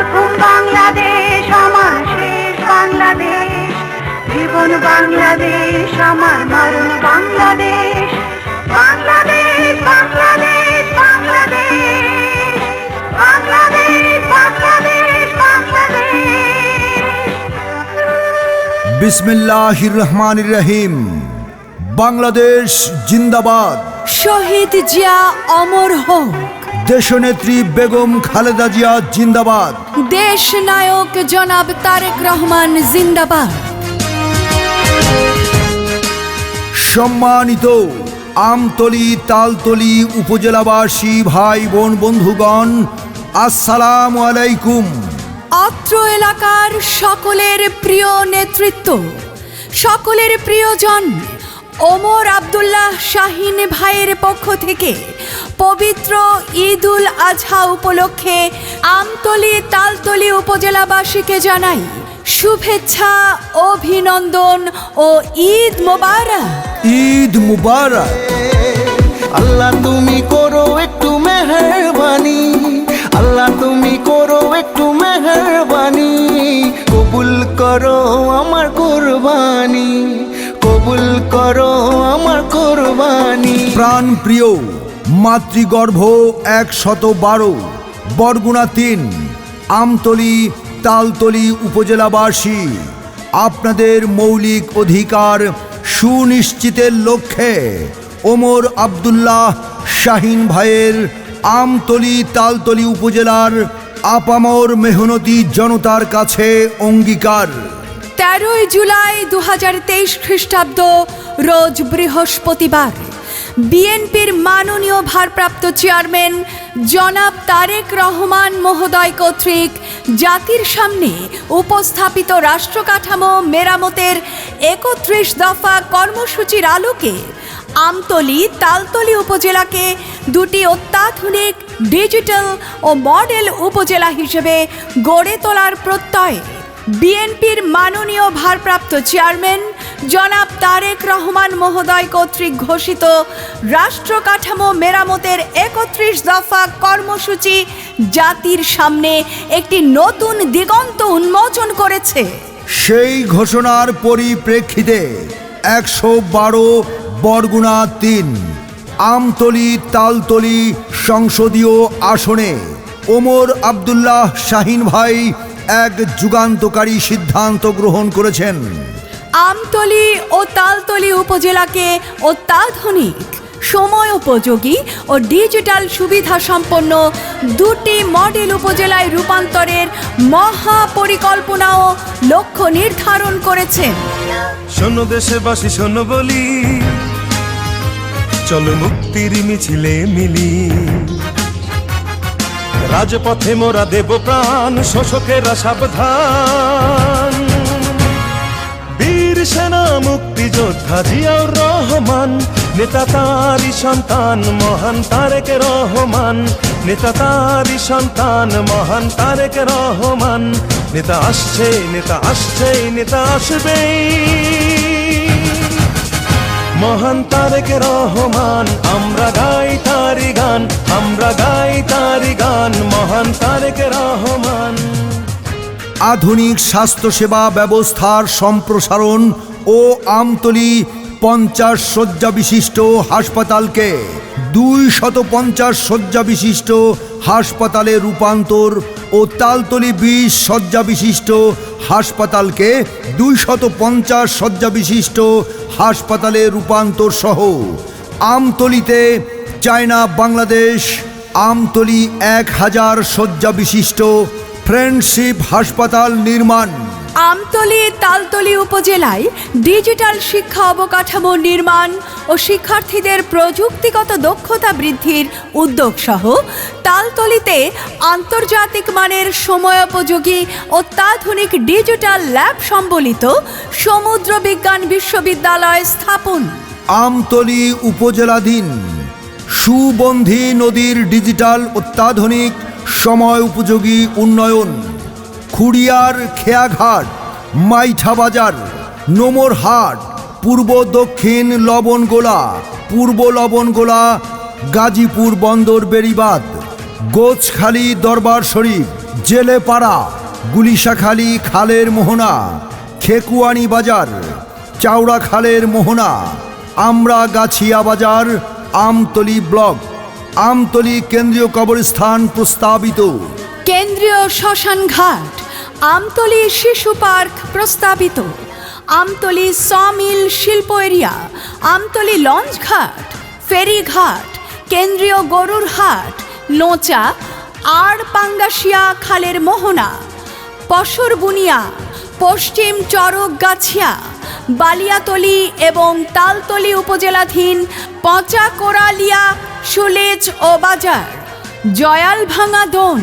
প্রথম বাংলাদেশ আমার শেষ বাংলাদেশ। জীবন বাংলাদেশ আমার মরণ বাংলাদেশ। বাংলাদেশ বাংলাদেশ বাংলাদেশ। বাংলাদেশ বাংলাদেশ বাংলাদেশ। বিসমিল্লাহির রহমানির রহিম বাংলাদেশ জিন্দাবাদ। শহীদ জিয়া অমর হোক দেশনেত্রী বেগম খালেদা জিয়া জিন্দাবাদ। দেশ নায়ক জনাব তারেক রহমান জিন্দাবাদ। সম্মানিত আমতলি তালতলি উপজেলাবাসী ভাই বোন বন্ধুগণ আসসালাম আলাইকুম। অত্র এলাকার সকলের প্রিয় নেতৃত্ব সকলের প্রিয়জন ওমর আব্দুল্লাহ শাহিন ভাইয়ের পক্ষ থেকে পবিত্র ঈদ উল আজহা উপলক্ষে আমতলি তালতলি উপজেলাবাসীকে জানাই শুভেচ্ছা অভিনন্দন ও ঈদ মোবারক। ঈদ মুবারক। আল্লাহ তুমি করো একটু মেহরবানি। আল্লাহ তুমি করো একটু মেহরবানি। কবুল করো আমার কোরবানি। কবুল করো আমার কোরবানি। প্রাণ প্রিয় মাতৃগর্ভ একশত বারো বরগুনা তিন, আমতলি, তালতলি উপজেলাবাসী, আপনাদের মৌলিক অধিকার সুনিশ্চিতের লক্ষ্যে ওমর আবদুল্লাহ শাহিন ভাইয়ের আমতলি, তালতলি উপজেলার আপামর মেহনতি জনতার কাছে অঙ্গীকার। তেরোই জুলাই দু হাজার তেইশ খ্রিস্টাব্দ, রোজ বৃহস্পতিবার। বিএনপির মাননীয় ভারপ্রাপ্ত চেয়ারম্যান জনাব তারেক রহমান মহোদয় কর্তৃক জাতির সামনে উপস্থাপিত রাষ্ট্রকাঠামো মেরামতের একত্রিশ দফা কর্মসূচির আলোকে আমতলি, তালতলি উপজেলাকে দুটি অত্যাধুনিক ডিজিটাল ও মডেল উপজেলা হিসেবে গড়ে তোলার প্রত্যয় বিএনপির মাননীয় ভারপ্রাপ্ত চেয়ারম্যান জনাব তারেক রহমান মহোদয় কর্তৃক ঘোষিত রাষ্ট্র কাঠামো মেরামতের একত্রিশ দফা কর্মসূচি জাতির সামনে একটি নতুন দিগন্ত উন্মোচন করেছে। সেই ঘোষণার পরিপ্রেক্ষিতে একশো বারো বরগুনা তিন, আমতলি তালতলি সংসদীয় আসনে ওমর আবদুল্লাহ শাহিন ভাই এক যুগান্তকারী সিদ্ধান্ত গ্রহণ করেছেন। আমতলি ও তালতলি উপজেলাকে অত্যাধুনিক, সময় উপযোগী ও ডিজিটাল সুবিধা সম্পন্ন দুটি মডেল উপজেলায় রূপান্তরের মহা পরিকল্পনা ও লক্ষ্য নির্ধারণ করেছেন। শোনো দেশবাসী, শোনো বলি, চলো মুক্তির মিছিলে মিলি। রাজপথে মোরা দেব প্রাণ, শোষকেরা সাবধান। মুক্তিযোদ্ধা জিয়াউর রহমান, নেতা তারি সন্তান, মহান তারেক রহমান। নেতা তারি সন্তান, মহান তারেক রহমান। নেতা আসছে নেতা আসছে, নেতা আসবেই। মহান তারেক রহমান, আমরা গাই তারি গান, আমরা গাই তারি গান, মহান তারেক রহমান। আধুনিক স্বাস্থ্যসেবা ব্যবস্থার সম্প্রসারণ ও আমতলি পঞ্চাশ শয্যা বিশিষ্ট হাসপাতালকে। দুই শত পঞ্চাশ শয্যা বিশিষ্ট হাসপাতালে রূপান্তর ও তালতলি বিশ শয্যা বিশিষ্ট হাসপাতালকে দুই শত পঞ্চাশ শয্যা বিশিষ্ট হাসপাতালে রূপান্তর সহ। আমতলিতে চায়না, বাংলাদেশ, আমতলি এক হাজার শয্যা বিশিষ্ট ফ্রেন্ডশিপ হাসপাতাল নির্মাণ। আমতলি, তালতলি উপজেলায় ডিজিটাল শিক্ষা অবকাঠামো নির্মাণ ও শিক্ষার্থীদের প্রযুক্তিগত দক্ষতা বৃদ্ধির উদ্যোগ সহ তালতলিতে আন্তর্জাতিক মানের সময়োপযোগী অত্যাধুনিক ডিজিটাল ল্যাব সম্বলিত সমুদ্র বিজ্ঞান বিশ্ববিদ্যালয় স্থাপন। আমতলি উপজেলাধীন সুবন্ধী নদীর ডিজিটাল অত্যাধুনিক সময় উপযোগী উন্নয়ন। খুড়িয়ার খেয়াঘাট, মাইঠা বাজার নোমরহাট পূর্ব দক্ষিণ লবণগোলা, পূর্ব লবণগোলা, গাজীপুর বন্দর বেড়িবাদ গোছখালী দরবার শরীফ, জেলেপাড়া, গুলিশাখালী খালের মোহনা, খেকুয়ানি বাজার, চাওড়া খালের মোহনা, আমরা গাছিয়া বাজার, আমতলি ব্লক, আমতলি কেন্দ্রীয় কবরস্থান প্রস্তাবিত। কেন্দ্রীয় শ্মশান ঘাট আমতলি শিশু পার্ক প্রস্তাবিত। আমতলি সমিল শিল্প এরিয়া, আমতলি লঞ্চ ঘাট, ফেরি ঘাট, কেন্দ্রীয় গরুর হাট, নোচা, আর পাঙ্গাসিয়া খালের মোহনা, পশর বুনিয়া, পশ্চিম চরক গাছিয়া, বালিয়াতলি এবং তালতলি উপজেলাধীন পচা কোরালিয়া, সুলেজ ও বাজার জয়াল ভাঙা দোন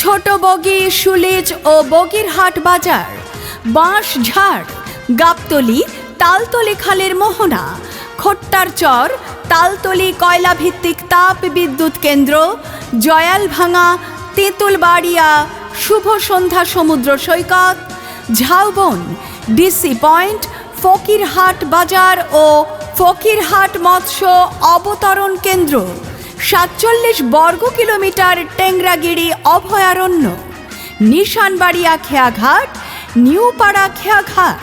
ছোট বগি, সুলেজ ও বগিরহাট বাজার। বাঁশঝাড় গাবতলি, তালতলি খালের মোহনা। খোট্টার চর, তালতলি কয়লা ভিত্তিক তাপ বিদ্যুৎ কেন্দ্র। জয়াল ভাঙা, তেঁতুলবাড়িয়া, শুভ সন্ধ্যা সমুদ্র সৈকত। ঝাউবন, ডিসি পয়েন্ট, ফকিরহাট বাজার ও ফকিরহাট মৎস্য অবতরণ কেন্দ্র। সাতচল্লিশ বর্গ কিলোমিটার টেংরাগিরি অভয়ারণ্য, নিশানবাড়িয়া খেয়াঘাট, নিউপাড়া খেয়াঘাট,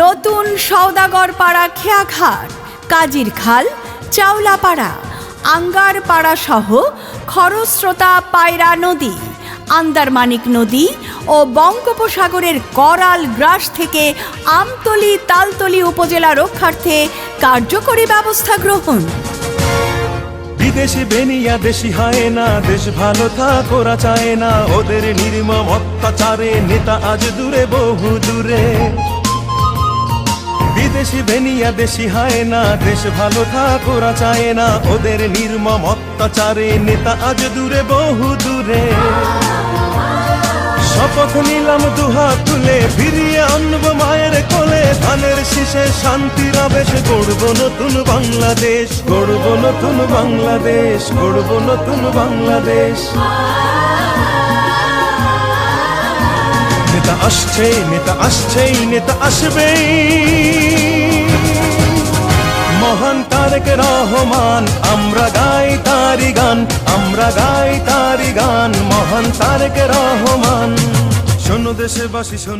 নতুন সওদাগরপাড়া খেয়াঘাট কাজির খাল চাওলাপাড়া, আঙ্গারপাড়া সহ খরস্রোতা পায়রা নদী, আন্দারমানিক নদী ও বঙ্গোপসাগরের করাল গ্রাস থেকে আমতলি তালতলি উপজেলা রক্ষার্থে কার্যকরী ব্যবস্থা গ্রহণ। বিদেশি বেনিয়া দেশি হয় না, দেশ ভালো থাক ওরা চায় না। ওদের নির্মম অত্যাচারে নেতা আজ দূরে, বহু দূরে। বিদেশি বেনিয়া দেশি হয় না, দেশ ভালো থাক ওরা চায় না। ওদের নির্মম অত্যাচারে নেতা আজ দূরে, বহু দূরে। শপথ নিলাম দুহাত তুলে, ফিরিয়ে আনব মায়ের কোলে। শীষে শান্তির আবেশ, গড়ব নতুন বাংলাদেশ। গড়ব নতুন বাংলাদেশ, গড়ব নতুন বাংলাদেশ। নেতা আসছে, নেতা আসছেই, নেতা আসবেই। মহান তারেক রহমান, আমরা গাই তারি গান, আমরা গাই তারি গান, মহান তারেক রহমান। শোনো দেশবাসী, শোনো